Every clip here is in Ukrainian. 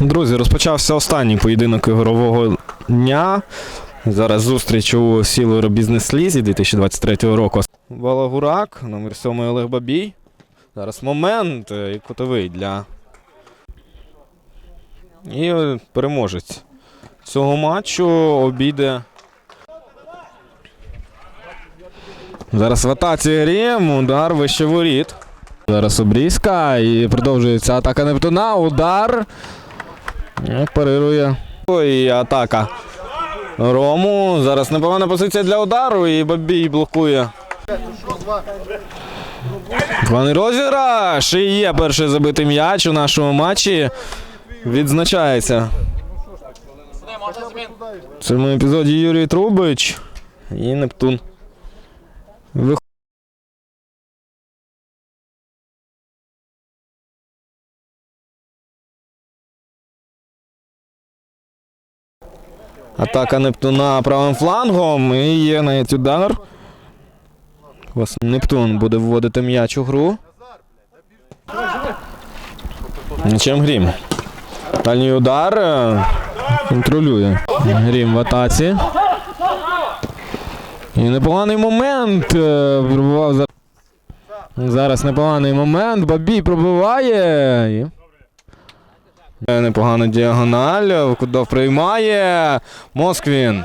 Друзі, розпочався останній поєдинок ігрового дня. Зараз зустріч у Сілер Бізнес Лізі 2023 року. Балагурак, номер 7 Олег Бабій. Зараз момент е, і кутовий для. І е, переможець цього матчу обійде. Зараз в атаці Рім, удар вище воріт. Зараз обрізка і продовжується атака Нептуна. Удар. І Парирує. І атака. Рому. Зараз непогана позиція для удару і Бабій блокує. Паний розіграш. І є перший забитий м'яч у нашому матчі. Відзначається. В цьому епізоді Юрій Трубич і Нептун. Атака Нептуна правим флангом. І є навіть удар. Нептун буде вводити м'яч у гру. Нічим грім. Дальній удар. Контролює. Грім в атаці. І непоганий момент. Зараз непоганий момент. Бабій пробиває. Непогана діагональ. Кудов приймає. Москвін.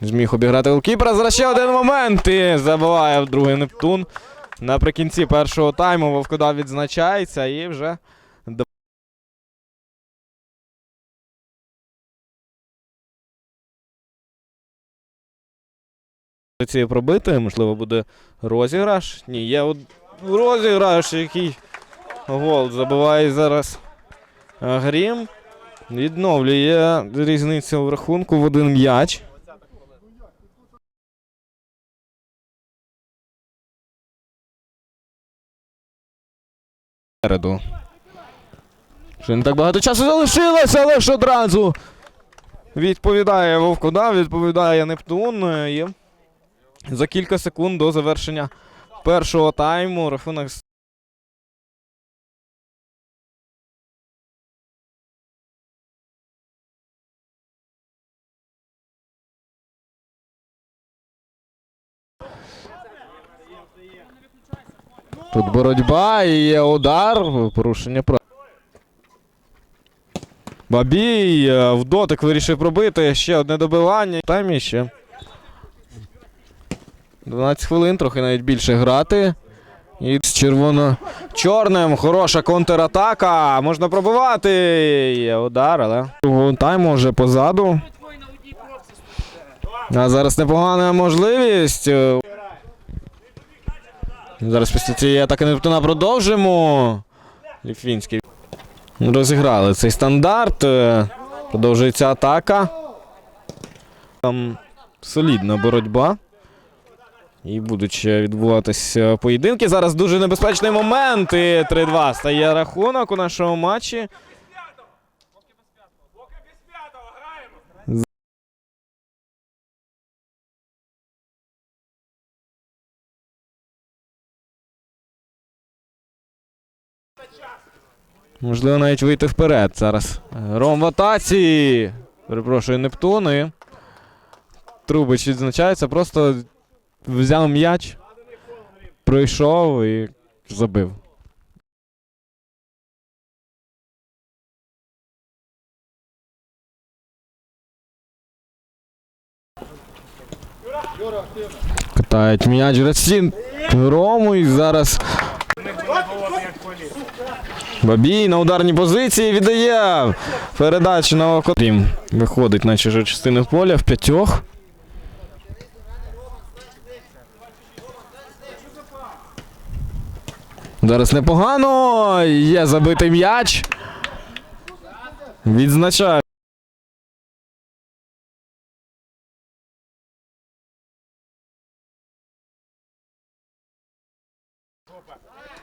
Зміг обіграти голкіпера. Зараз ще один момент. І забиває другий Нептун. Наприкінці першого тайму Вовкодав відзначається і вже. Цієї пробити, можливо, буде розіграш. Ні, є розіграш, який гол забиває зараз Грім. Відновлює різницю в рахунку в один м'яч. Переду. Ще не так багато часу залишилося, але ж одразу відповідає Вовкодав, відповідає Нептун. е, І за кілька секунд до завершення першого тайму рахунок Тут боротьба і є удар. Порушення прав. Бабій е, в дотик вирішив пробити. Ще одне добивання. Таймі ще. 12 хвилин, трохи навіть більше грати. І з червоно-чорним. Хороша контратака. Можна пробивати. Є удар, але. Тайму вже позаду. А зараз непогана можливість. Е, Зараз після цієї атаки Нептуна продовжимо. Ліфвінський. Розіграли цей стандарт. Е, Продовжується атака. Там солідна боротьба. І будуть ще відбуватися поєдинки. Зараз дуже небезпечний момент. І 3-2 стає рахунок у нашому матчі. Можливо, навіть вийти вперед зараз. Ром в атаці. Перепрошую, Нептун. І... Трубич відзначається, просто взяв м'яч, пройшов і забив. Катають м'яч Рацін Рому і зараз. Бабій на ударній позиції віддає передачу на Окотрім. Виходить на чужу частину поля в п'ятьох. Зараз непогано. Є забитий м'яч. Відзначає.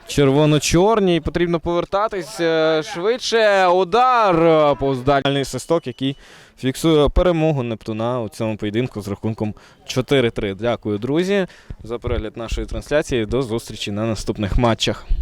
Червоно-чорні. Потрібно повертатись е, швидше. Удар е, повз дальний свисток, який фіксує перемогу Нептуна у цьому поєдинку з рахунком 4-3. Дякую, друзі, за перегляд нашої трансляції. До зустрічі на наступних матчах.